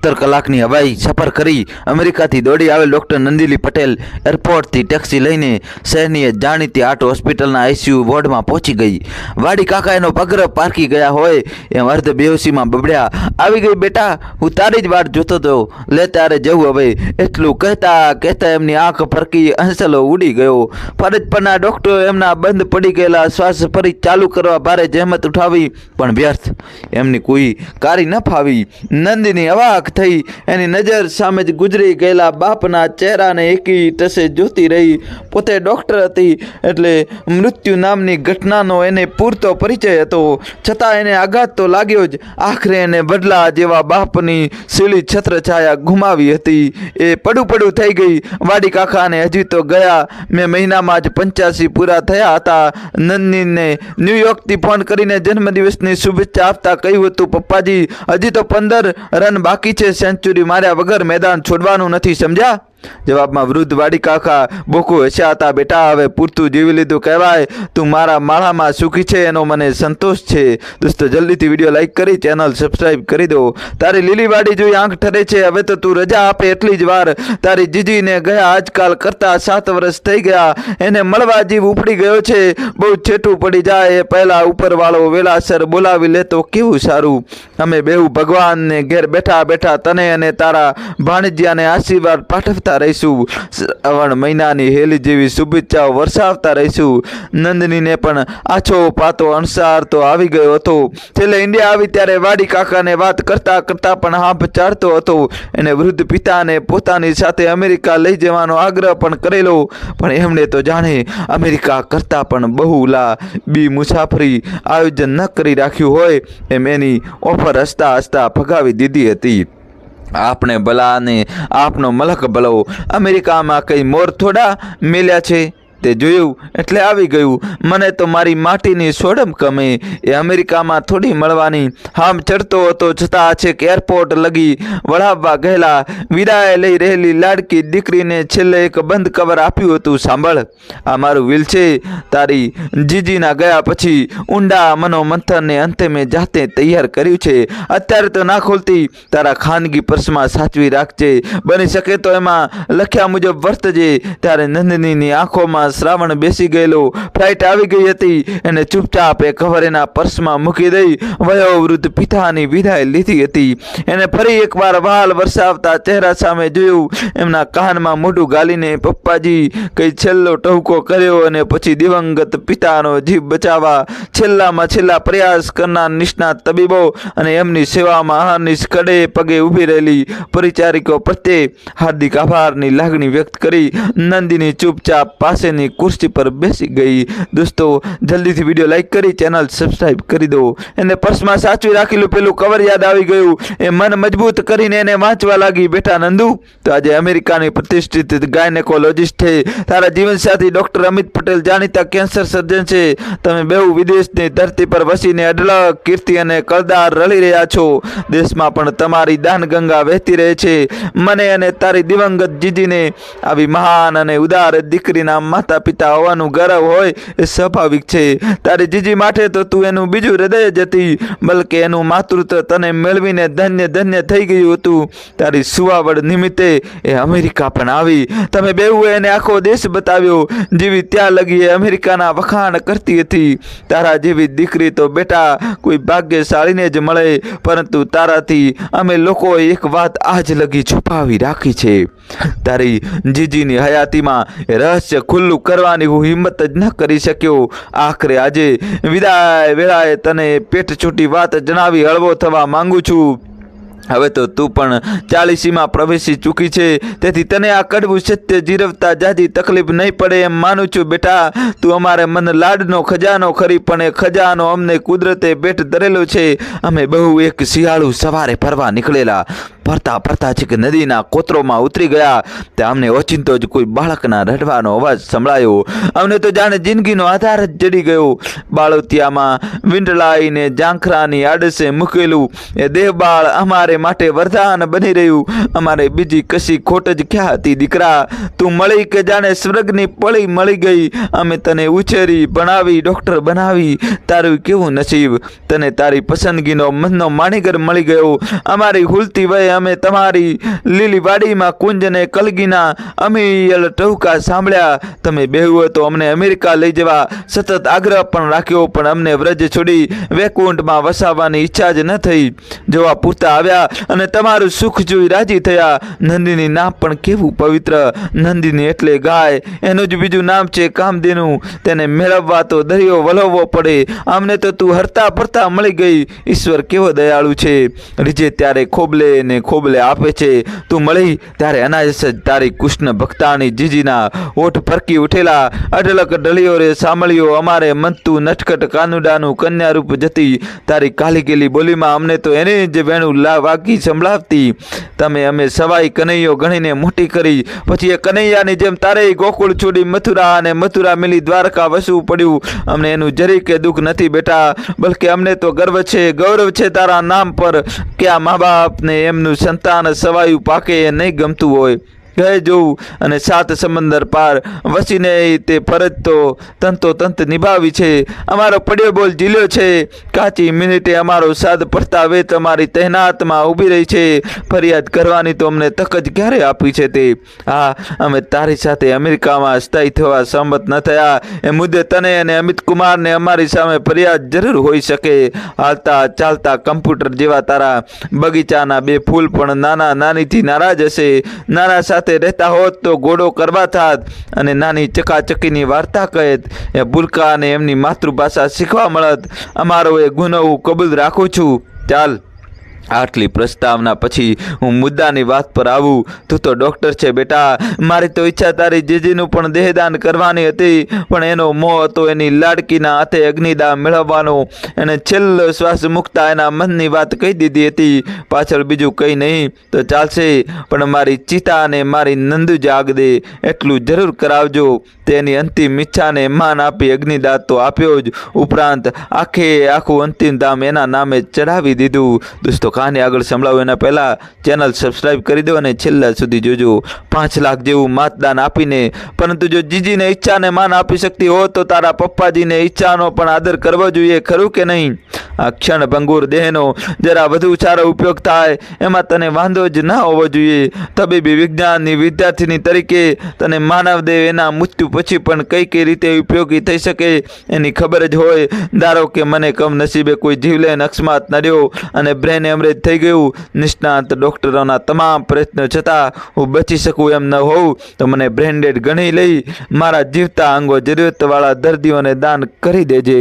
સત્તર કલાકની હવાઈ સફર કરી અમેરિકાથી દોડી આવેલ ડૉક્ટર નંદિલી પટેલ એરપોર્ટથી ટેક્સી લઈને શહેરની જાણીતી આર્ટ હોસ્પિટલના આઈસીયુ વોર્ડમાં પહોંચી ગઈ. વાડી કાકા એનો પગર પારકી ગયા હોય એમ અર્ધ બેહોશીમાં બબડ્યા. આવી ગઈ બેટા, હું તારી જ વાટ જોતો હતો લે તારે જવું હવે. એટલું કહેતા કહેતા એમની આંખ ફરકી હંસલો ઉડી ગયો. ફરજ પરના ડૉક્ટરો એમના બંધ પડી ગયેલા શ્વાસ ફરી ચાલુ કરવા ભારે જહેમત ઉઠાવી, પણ વ્યર્થ. એમની કોઈ કારી ન ફાવી. નંદિની અવાક થઈ. એની નજર સામે જ ગુજરી ગયેલા બાપના ચહેરાને એકી ટસે જોતી રહી. પોતે ડૉક્ટર હતી એટલે મૃત્યુ નામની ઘટનાનો એને પૂરતો પરિચય હતો. છતાં એને આઘાત તો લાગ્યો જ. આખરે એને બદલા જેવા બાપની સીલી છત્રછાયા ગુમાવી હતી. એ પડું પડું થઈ ગઈ. વાડી કાકાને હજી તો ગયા. મેં મહિનામાં જ પંચ્યાસી પૂરા થયા હતા. નંદનીને ન્યૂયોર્કથી ફોન કરીને જન્મદિવસની શુભેચ્છા આપતા કહ્યું હતું, પપ્પાજી, હજી તો પંદર રન બાકી છે સેન્ચુરી માર્યા વગર મેદાન છોડવાનું નથી સમજ્યા? જવાબમાં વૃદ્ધ વાડી કાકા બોકુ હસ્યા હતા બેટા, હવે પૂરતું જીવી લીધું કહેવાય. તું મારા માળામાં સુખી છે એનો મને સંતોષ છે. દોસ્તો, જલ્દીથી વીડિયો લાઈક કરી, ચેનલ સબસ્ક્રાઈબ કરી દો. તારી લીલી વાડી જોઈ આંખ ઠરે છે, હવે તો તું રજા આપે એટલી જ વાર. તારી જીજીને ગયા આજકાલ કરતા સાત વર્ષ થઈ ગયા. એને મળવા જીવ ઉપડી ગયો છે. બહુ છેટું પડી જાય. એ પહેલા ઉપરવાળો વેલાસર બોલાવી લે તો કેવું સારું? અમે બેઉ ભગવાનને ઘેર બેઠા બેઠા તને અને તારા ભાણિજ્યાને આશીર્વાદ પાઠવતા રહીશું. શ્રાવણ મહિનાની હેલી જેવી શુભેચ્છાઓ વરસાવતા રહીશું. નંદનીને પણ આછો પાતો અણસાર તો આવી ગયો હતો. છેલ્લે ઇન્ડિયા આવી ત્યારે વાડી કાકાને વાત કરતા કરતા પણ હાંફ ચાડતો હતો. એને વૃદ્ધ પિતાને પોતાની સાથે અમેરિકા લઈ જવાનો આગ્રહ પણ કરેલો. પણ એમણે તો જાણે અમેરિકા કરતાં પણ બહુ લા બી મુસાફરી આયોજન ન કરી રાખ્યું હોય. એમ એની ઓફર હસતા હસતા ફગાવી દીધી હતી. આપણે ભલાને આપનો મલક ભલો અમેરિકામાં કંઈ મોર થોડા મેલ્યા છે? તે જોયું એટલે આવી ગયું. મને તો મારી માટીની સોડમ ગમે. એ અમેરિકામાં થોડી મળવાની. હામ ચડતો હતો છતાં છેક એરપોર્ટ લગી વળાવવા ગયેલા. વિદાય લઈ રહેલી લાડકી દીકરીને છેલ્લે એક બંધ કવર આપ્યું હતું. સાંભળ, આ મારું વિલ છે. તારી જીજીના ગયા પછી ઊંડા મનોમંથનને અંતે મેં જાતે તૈયાર કર્યું છે. અત્યારે તો ના ખોલતી. તારા ખાનગી પર્સમાં સાચવી રાખજે. બની શકે તો એમાં લખ્યા મુજબ વર્તજે. ત્યારે નંદનીની આંખોમાં શ્રાવણ બેસી ગયેલો. ફ્લાઇટ આવી ગઈ હતી એને ચૂપચાપ એ કવર એના પર્સમાં મૂકી દઈ વયોવૃદ્ધ પિતાની વિદાય લીધી હતી. એને ફરી એકવાર વાલ વરસાવતા ચહેરા સામે જોયું. એમના કાનમાં મોઢું ગાલીને પપ્પાજી કઈ છેલ્લો ટહુકો કર્યો અને પછી દિવંગત પિતાનો જીવ બચાવવા છેલ્લામાં છેલ્લા પ્રયાસ કરનાર નિષ્ણાત તબીબો અને એમની સેવામાં અહર્નિશ કડે પગે ઊભી રહેલી પરિચારિકો પ્રત્યે હાર્દિક આભારની લાગણી વ્યક્ત કરી નંદિની ચૂપચાપ પાસેની ખુરશી પર બેસી ગઈ. દોસ્તો, જલ્દીથી વીડિયો લાઈક કરી ચેનલ સબસ્ક્રાઈબ કરી દો. એને પર્સમાં સાચવી રાખેલું પેલું કવર યાદ આવી ગયું. એ મન મજબૂત કરીને એને વાંચવા લાગી બેટા નંદુ. તો આજે અમેરિકાની પ્રતિષ્ઠિત ગાયનેકોલોજીસ્ટ છે. તારા જીવનસાથી ડૉક્ટર અમિત પટેલ જાણીતા કેન્સર સર્જન છે. તમે બેઉ વિદેશની ધરતી પર વસીને અઢળક કીર્તિ અને કળદાર રળી રહ્યા છો. દેશમાં પણ તમારી દાનગંગા વહેતી રહે છે. મને અને તારી દિવંગત જીજીને આવી મહાન અને ઉદાર દીકરીના માતા પિતા હોવાનું ગૌરવ હોય એ સ્વાભાવિક છે. તારી જીજી માટે તો તું એનું બીજું હૃદય જ હતી, બલકે એનું માતૃત્વ તને મેળવીને ધન્ય ધન્ય થઈ ગયું હતું. તારી સુવાવડ નિમિત્તે એ અમેરિકા પણ આવી. તમે બેઉએ એને આખો દેશ બતાવ્યો, જેવી ત્યાં લગી એ અમેરિકાના વખાણ કરતી હતી. તારા જેવી દીકરી તો બેટા કોઈ ભાગ્યશાળીને જ મળે, પરંતુ તારાથી અમે લોકોએ એક વાત આજ લગી છુપાવી રાખી છે. તારી જીજીની હયાતીમાં રહસ્ય ખુલ્લું કરવાની હું હિંમત જ ન કરી શક્યો. આખરે આજે વિદાય વેળાએ તને પેટ છૂટી વાત જણાવી હળવો થવા માંગુ છું. હવે તો તું પણ ચાલીસીમાં પ્રવેશી ચૂકી છે. તેથી તને આ કડવું સત્ય જીરવતા જાજી તકલીફ નહીં પડે એમ માનું છું બેટા. તું અમારે મન લાડનો, ખજાનો ખરી, પણ એ ખજાનો અમને કુદરતે ભેટ ધરેલો છે. અમે બહુ એક શિયાળું સવારે ફરવા નીકળેલા. ફરતા ફરતા છેક નદીના કોતરોમાં ઉતરી ગયા. તે અમને ઓચિંતો જ કોઈ બાળકના રડવાનો અવાજ સંભળાયો. અમને તો જાણે જિંદગીનો આધાર જ જડી ગયો. બાળોતિયામાં વિંડલાઈને જાંખરાની આડસે મૂકેલું. એ દેહબાળ અમારે માટે વરદાન બની રહ્યું. અમારે બીજી કશી ખોટ જ ક્યાં હતી, દીકરા? તું મળી કે જાણે સ્વર્ગની પળી મળી ગઈ. અમે તને ઉછેરી, ભણાવી, ડૉક્ટર બનાવી. તારું કેવું નસીબ? તને તારી પસંદગીનો મનનો માણીગર મળી ગયો. અમારી હુલતી વયે અમે તમારી લીલી વાડીમાં કુંજને કલગીના અમીયલ ટહુકા સાંભળ્યા. તમે બેહુ તો અમને અમેરિકા લઈ જવા. સતત આગ્રહ પણ રાખ્યો, પણ અમને વ્રજ છોડી વૈકુંઠમાં વસાવવાની ઈચ્છા જ ન થઈ. જોવા પૂરતા આવ્યા. અને તમારું સુખ જોઈ રાજી થયા. નંદીની નામ પણ કેવું પવિત્ર. નંદિની એટલે ગાય. એનું જ બીજું નામ છે કામધેનું. તેને મેળવવા તો દરિયો વલવવો પડે. આમને તો તું હરતા ફરતા મળી ગઈ. ઈશ્વર કેવો દયાળુ છે. રીજે ત્યારે ખોબલે ને ખોબલે આપે છે. તું મળી ત્યારે અનાયસ જ તારી કૃષ્ણ ભક્તાની જીજીના ઓઠ ફરકી ઉઠેલા. અઢળક ડળીઓ રે સાંભળ્યો, અમારે મનતું નટખટ કાનુડાનું કન્યા રૂપ જતી. તારી કાલી ગેલી બોલીમાં અમને તો એને જ વેણું લા વાગી સંભળાવતી. તમે અમે સવાઈ કનૈયો ગણીને મોટી કરી. પછી એ કનૈયાની જેમ તારે ગોકુળ છોડી મથુરા અને મથુરા મિલી દ્વારકા વસવું પડ્યું. અમને એનું જરી કે દુઃખ નથી બેટા. બલકે અમને તો ગર્વ છે. ગૌરવ છે તારા નામ પર. કે આ મા બાપને એમનું સંતાન સવાયું પાકે એ નહીં ગમતું હોય. કહે જોવું અને સાત સમંદર પાર વસીને તે ફરજ તો તંતો તંત નિભાવી છે. અમારો પડ્યો બોલ જીલ્યો છે. કાચી મિનિટે અમારો સાદ પડતા હવે તમારી તહેનાતમાં ઊભી રહી છે. ફરિયાદ કરવાની તો અમને તક જ ક્યારે આપી છે તે? હા, અમે તારી સાથે અમેરિકામાં સ્થાયી થવા સંમત ન થયા. એ મુદ્દે તને અને અમિત કુમારને અમારી સામે ફરિયાદ જરૂર હોઈ શકે. હાલતા ચાલતા કમ્પ્યુટર જેવા તારા બગીચાના બે ફૂલ પણ નાના નાનીથી નારાજ હશે. નાના સાથે રહેતા હોત તો ગોળો કરવા થાત અને નાની ચકાચકીની વાર્તા કહેત. એ ભૂલકા અને એમની માતૃભાષા શીખવા મળત. અમારો એ ગુનો હું કબૂલ રાખું છું. ચાલ. આટલી પ્રસ્તાવના પછી હું મુદ્દાની વાત પર આવું, તું તો ડૉક્ટર છે બેટા. મારી તો ઈચ્છા તારી જીજીનું પણ દેહદાન કરવાની હતી, પણ એનો મોહ હતો એની લાડકીના હાથે અગ્નિદાન મેળવવાનો. એને છેલ્લો શ્વાસ મૂકતા એના મનની વાત કહી દીધી હતી. પાછળ બીજું કંઈ નહીં, તો ચાલશે, પણ મારી ચિતા અને મારી નંદુ જાગ દે, એટલું જરૂર કરાવજો. તેની અંતિમ ઈચ્છાને માન આપી અગ્નિદાન તો આપ્યો જ. ઉપરાંત આખે આખું અંતિમ ધામ એના નામે ચડાવી દીધું. દોસ્તો કહાની આગળ સંભળાવું. એના પહેલાં ચેનલ સબસ્ક્રાઈબ કરી દો અને છેલ્લા સુધી જોજો. પાંચ લાખ જેવું મતદાન આપીને, પરંતુ જો જીજીને ઈચ્છાને માન આપી શકતી હો તો તારા પપ્પાજીને ઈચ્છાનો પણ આદર કરવો જોઈએ, ખરું કે નહીં? આ ક્ષણ ભંગુર દેહનો જરા વધુ સારો ઉપયોગ થાય, એમાં તને વાંધો જ ના હોવો જોઈએ. તબીબી વિજ્ઞાનની વિદ્યાર્થીની તરીકે તને માનવ દેહ એના મૃત્યુ પછી પણ કઈ કઈ રીતે ઉપયોગી થઈ શકે, એની ખબર જ હોય. ધારો કે મને કમનસીબે કોઈ જીવલેન અકસ્માત નડ્યો અને બ્રેન એમરેજ થઈ ગયું. નિષ્ણાંત ડૉક્ટરોના તમામ પ્રયત્નો છતાં હું બચી શકું એમ ન હોઉં. તો મને બ્રેન્ડેડ ગણી લઈ મારા જીવતા અંગો જરૂરતવાળા દર્દીઓને દાન કરી દેજે.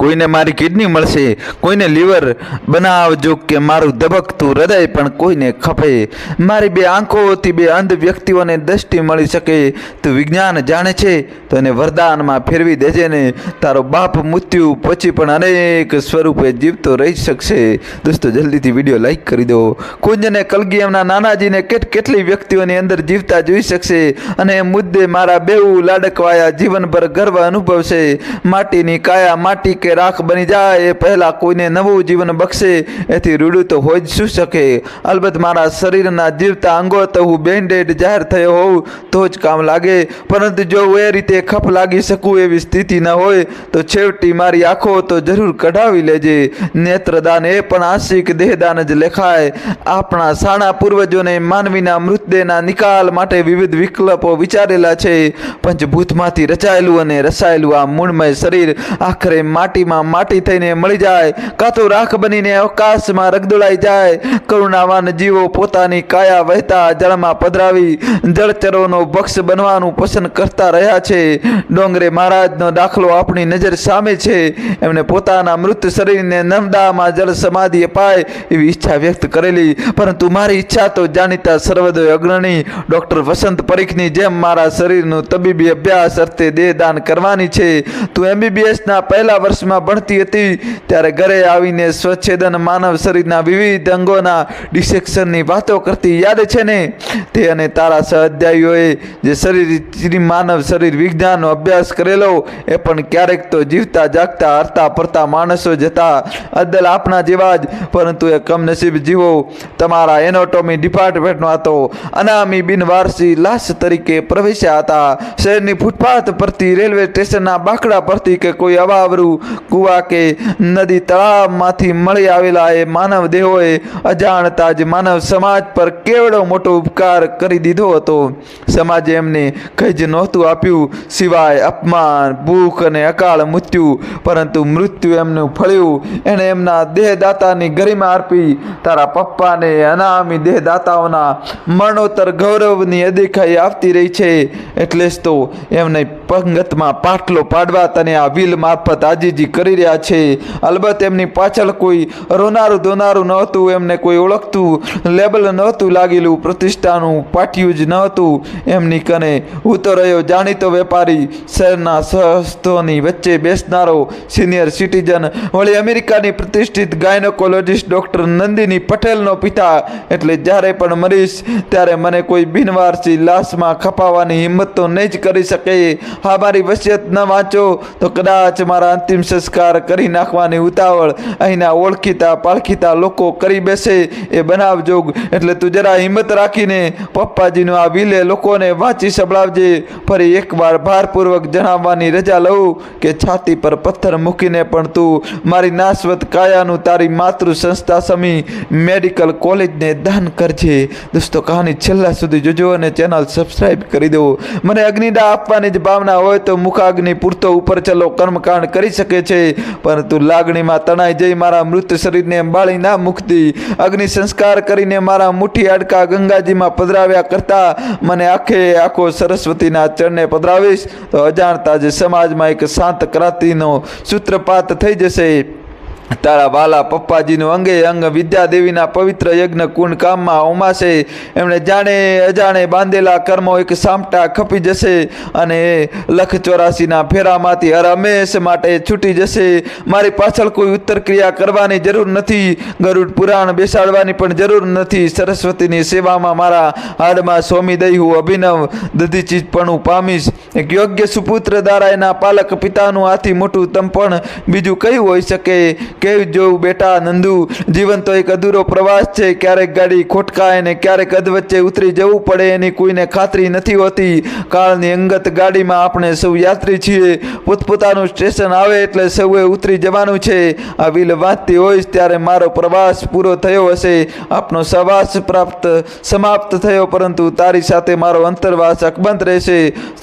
કોઈને મારી કિડની મળશે, કોઈને લીવર બનાવજો કે મારું ધબકતું હૃદય પણ કોઈને ખપે. મારી બે આંખોથી બે અંધ વ્યક્તિઓને દ્રષ્ટિ મળી શકે. તું વિજ્ઞાન જાણે છે, તો એને વરદાનમાં ફેરવી દેજે ને. તારો બાપ મૃત્યુ પછી પણ અનેક સ્વરૂપે જીવતો રહી શકશે. દોસ્તો, જલ્દીથી વીડિયો લાઈક કરી દો. કુંજને કલગી એમના નાનાજીને કેટ કેટલી વ્યક્તિઓની અંદર જીવતા જોઈ શકશે અને મુદ્દે મારા બેઉ લાડકવાયા જીવનભર ગર્વ અનુભવશે. માટીની કાયા માટી કે રાખ બની જાય, એ પહેલાં કોઈને નવું જીવન બક્ષે, એથી રૂડું તો હોય જ શું શકે? અલબત્ત મારા શરીરના જીવતા અંગો તો હું બેન્ડેડ જાહેર થયો હોઉં, તો જ કામ લાગે. પરંતુ જો હું એ રીતે ખપ લાગી શકું એવી સ્થિતિ ન હોય, તો છેવટી મારી આંખો તો જરૂર કઢાવી લેજે. નેત્રદાન એ પણ આશિક દેહદાન જ લેખાય. આપણા સાણા પૂર્વજોને માનવીના મૃતદેહના નિકાલ માટે વિવિધ વિકલ્પો વિચારેલા છે. પંચભૂતમાંથી રચાયેલું અને રસાયેલું આ મૂળમય શરીર આખરે માટીમાં માટી થઈને મળી જાય, કાં તો રાખ બનીને અવકાશમાં રગદોળાઈ જાય. કરુણાવાન જીવો પોતાની કાયા વહેતા જળમાં પધરાવી જળચરોનો ભક્ષ બનવાનું પસંદ કરતા રહ્યા છે. ડોંગરે મહારાજનો દાખલો આપણી નજર સામે છે. એમણે પોતાના મૃત શરીરને નર્મદામાં જળ સમાધિ અપાય એવી ઈચ્છા વ્યક્ત કરેલી. પરંતુ મારી ઈચ્છા તો જાણીતા સર્વોદય અગ્રણી ડૉક્ટર વસંત પરીખની જેમ મારા શરીરનું તબીબી અભ્યાસ અર્થે દેહદાન કરવાની છે. તું એમબીબીએસના પહેલા વર્ષમાં ક્લાસમાં ભણતી હતી, ત્યારે ઘરે આવીને સ્વચ્છેદન માનવ શરીરના વિવિધ અંગોના ડિસેક્શનની વાતો કરતી યાદ છે ને? તે અને તારા સહઅધ્યાયીઓએ જે શરીર માનવ શરીર વિજ્ઞાનનો અભ્યાસ કરેલો, એ પણ ક્યારેક તો જીવતા, જાગતા, હરતા, ફરતા માણસો જતા અદ્દલ આપણા જેવા જ, પરંતુ એ કમનસીબ જીવો તમારા એનોટોમી ડિપાર્ટમેન્ટનો હતો અનામી બિનવારસી લાશ તરીકે પ્રવેશ્યા હતા. શહેરની ફૂટપાથ પરથી રેલવે સ્ટેશનના બાકડા પરથી કે કોઈ અવાવરું કુવા કે નદી તળાવમાંથી મળી આવેલા એ માનવ દેહોએ અજાણતા જ માનવ સમાજ પર કેવડો મોટો ઉપકાર કરી દીધો હતો. સમાજે એમને કંઈ જ નહોતું આપ્યું સિવાય અપમાન, ભૂખ અને અકાળ મૃત્યુ. પરંતુ મૃત્યુ એમનું ફળ્યું. એણે એમના દેહદાતાની ગરિમા અર્પી તારા પપ્પાને અનામી દેહદાતાઓના મરણોત્તર ગૌરવની અદેખાઈ આપતી રહી છે. એટલે જ તો એમને પંગતમાં પાટલો પાડવા તને આ વિલ મારફત આજીજી કરી રહ્યા છે. અલબત્ત એમની પાછળ કોઈ રોનારું ધોનારું નહોતું એમને કોઈ ઓળખતું લેબલ નહોતું લાગેલું, પ્રતિષ્ઠાનું પાટિયું જ નહોતું એમની કને ઉતો રહ્યો જાણીતો વેપારી શહેરના સહસ્તોની વચ્ચે બેસનારો સિનિયર સિટીઝન વળી અમેરિકાની પ્રતિષ્ઠિત ગાયનોકોલોજીસ્ટ ડૉક્ટર નંદિની પટેલનો પિતા. એટલે જ્યારે પણ મરીશ, ત્યારે મને કોઈ બિનવારસી લાશમાં ખપાવવાની હિંમત તો નહીં જ કરી શકે. હા, મારી વસિયત ન વાંચો, તો કદાચ મારા અંતિમ સંસ્કાર કરી નાખવાની ઉતાવળ અહીંના ઓળખીતા પાળખીતા લોકો કરી બેસે એ બનાવજોગ એટલે તું જરા હિંમત રાખીને પપ્પાજીનું આ વિલે લોકોને વાંચી સંભળાવજે. ફરી એકવાર ભારપૂર્વક જણાવવાની રજા લઉં કે છાતી પર પથ્થર મૂકીને પણ તું મારી નાશવત કાયાનું તારી માતૃ સંસ્થા સમી મેડિકલ કોલેજને દાન કરજે. દોસ્તો, કહાની છેલ્લા સુધી જોજો અને ચેનલ સબસ્ક્રાઇબ કરી દો. મને અગ્નિદા આપવાની જ ભાવના હોય તો મુખાગ્નિ પૂરતો ઉપર ચલો કર્મકાંડ કરી શકે છે પરંતુ લાગણીમાં તણાઈ જઈ મારા મૃત શરીરને બાળી ના મૂકતી. અગ્નિ સંસ્કાર કરીને મારા મુઠ્ઠી હાડકા ગંગાજીમાં પધરાવ્યા કરતા મને આખે આખો સરસ્વતીના ચરણે પધરાવીશ. તો અજાણતા જ સમાજમાં એક શાંત ક્રાંતિનો સૂત્રપાત થઈ જશે. તારા વાલા પપ્પાજીનું અંગે અંગ વિદ્યાદેવીના પવિત્ર યજ્ઞ કુંડ કામમાં ઉમાશે. એમણે જાણે અજાણે બાંધેલા કર્મો એક સામટા ખપી જશે અને લખ ચોરાસીના ફેરામાંથી હર માટે છૂટી જશે. મારી પાછળ કોઈ ઉત્તર ક્રિયા કરવાની જરૂર નથી. ગરુડ પુરાણ બેસાડવાની પણ જરૂર નથી. સરસ્વતીની સેવામાં મારા હાડમાં સ્વામી દઈ હું અભિનવ દધીચીજપણું પામીશ. એક યોગ્ય સુપુત્ર દ્વારા એના પાલક પિતાનું આથી મોટું તમપણ બીજું કયું હોઈ શકે? કેવું જોવું બેટા નંદુ? જીવન તો એક અધૂરો પ્રવાસ છે. ક્યારેક ગાડી ખોટકાય ને ક્યારેક અધવચ્ચે ઉતરી જવું પડે. એની કોઈને ખાતરી નથી હોતી. કાળની અંગત ગાડીમાં આપણે સૌ યાત્રી છીએ. પોતપોતાનું સ્ટેશન આવે એટલે સૌએ ઉતરી જવાનું છે. આ વિલ વાંચતી હોઈશ ત્યારે મારો પ્રવાસ પૂરો થયો હશે. આપનો સવાસ પ્રાપ્ત, સમાપ્ત થયો, પરંતુ તારી સાથે મારો અંતરવાસ અકબંધ રહેશે.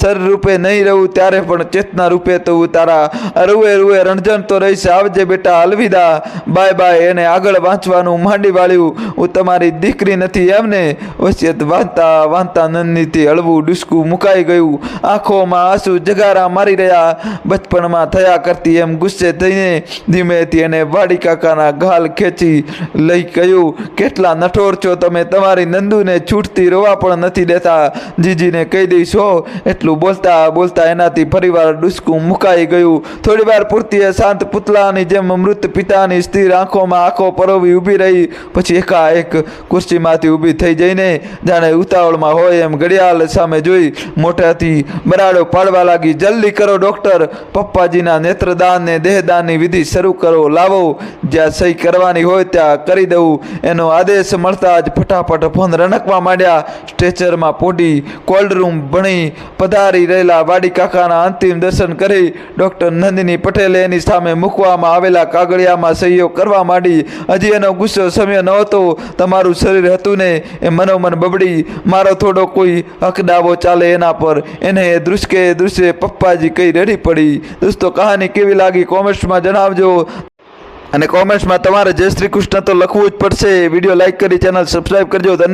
રૂપે નહીં રહું ત્યારે પણ ચેતના રૂપે તો હું તારા રૂએ રૂએ રણજન તો રહીશ. આવજે બેટા અલવિદા બાય બાય એને આગળ વાંચવાનું માંડી વાળ્યું. હું તમારી દીકરી નથી, એમને વસિયત વાંચતા વાંચતા નંદનીથી હળવું ડુસકું મુકાઈ ગયું. આંખોમાં આંસુ જગારા મારી રહ્યા. બચપણમાં થયા કરતી એમ ગુસ્સે થઈને ધીમેથી એને વાડી કાકાના ગાલ ખેંચી લઈ કહ્યું, કેટલા નઠોર છો તમે? તમારી નંદુને છૂટતી રોવા પણ નથી દેતા. જીજીને કહી દઈશો એટલું બોલતા બોલતા એનાથી ફરીવાર ડુસકું મુકાઈ ગયું. થોડી વાર પૂરતી શાંત પૂતળાની જેમ મૃત પિતાની સ્થિર આંખોમાં આંખો પરોવી ઊભી રહી. પછી એકાએક ખુરશીમાંથી ઊભી થઈ જઈને જાણે ઉતાવળમાં હોય એમ ઘડિયાળ સામે જોઈ મોઢાથી બરાડો પાડવા લાગી. જલ્દી કરો ડૉક્ટર, પપ્પાજીના નેત્રદાન ને દેહદાનની વિધિ શરૂ કરો, લાવો. જ્યાં સહી કરવાની હોય ત્યાં કરી દઉં. એનો આદેશ મળતા જ ફટાફટ ફોન રણકવા માંડ્યા. સ્ટ્રેચરમાં પોડી કોલ્ડ રૂમ ભણી, પધારી રહેલા વાડી કાકાના અંતિમ દર્શન કરી ડૉક્ટર નંદિની પટેલે એની સામે મૂકવામાં આવેલા કાગળિયામાં સહીઓ કરવા માંડી. હજી એનો ગુસ્સો સમય નહોતો તમારું શરીર હતું ને, એ મનોમન બબડી. મારો થોડો કોઈ હક દાવો ચાલે એના પર. એને દૃશ્કે દૃશ્ય પપ્પાજી કઈ રેડી પડી. દોસ્તો, કહાની કેવી લાગી કોમેન્ટ્સમાં જણાવજો. અને કોમેન્ટ્સમાં તમારે જય શ્રી કૃષ્ણ તો લખવું જ પડશે. વીડિયો લાઇક કરી, ચેનલ સબસ્ક્રાઈબ કરજો. ધન્યવાદ.